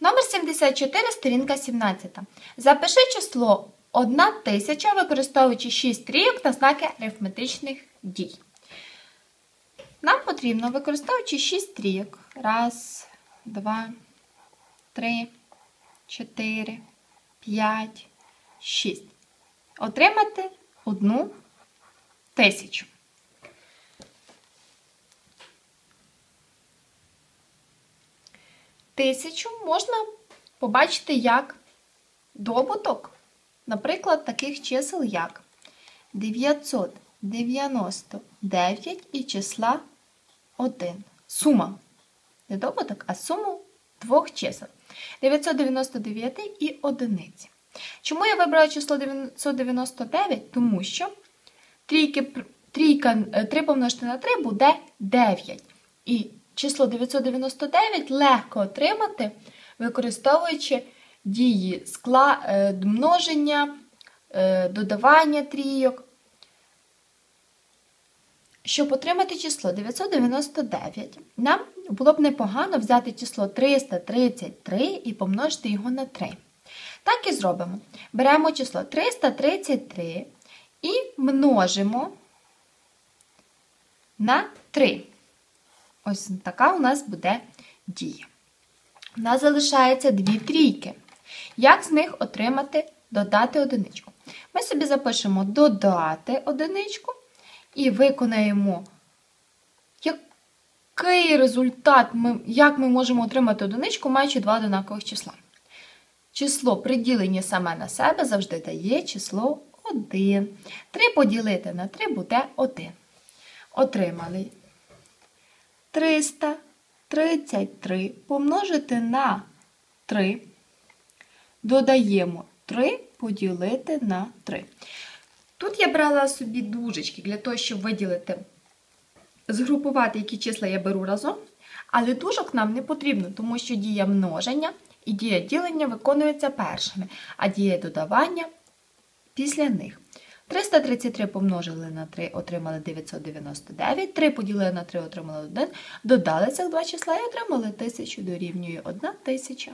Номер 74, сторінка 17. Запиши число 1000, використовуючи 6 трійок та знаки арифметичних дій. Нам потрібно, використовуючи 6 трійок. Раз, два, три, чотири, п'ять, шість. Отримати одну тисячу. Тисячу можна побачити як добуток, наприклад, таких чисел як 999 і числа 1. Сума. Не добуток, а суму двох чисел. 999 і одиниці. Чому я вибрала число 999? Тому що трійки, трійка 3 помножити на 3 буде 9. І число 999 легко отримати, використовуючи дії скла, е, множення, е, додавання трійок. Щоб отримати число 999, нам було б непогано взяти число 333 і помножити його на 3. Так і зробимо. Беремо число 333 і множимо на 3. Ось така у нас буде дія. У нас залишається дві трійки. Як з них отримати додати одиничку? Ми собі запишемо додати одиничку і виконаємо, який результат, ми, як ми можемо отримати одиничку, маючи два одинакових числа. Число приділення саме на себе завжди дає число 1. 3 поділити на 3 буде 1. Отримали 333 помножити на 3. Додаємо 3 поділити на 3. Тут я брала собі дужечки для того, щоб виділити, згрупувати, які числа я беру разом. Але дужок нам не потрібно, тому що дія множення і дія ділення виконуються першими, а дія додавання після них. 333 помножили на 3, отримали 999, 3 поділили на 3, отримали 1, додали цих два числа і отримали 1000 дорівнює 1 тисяча.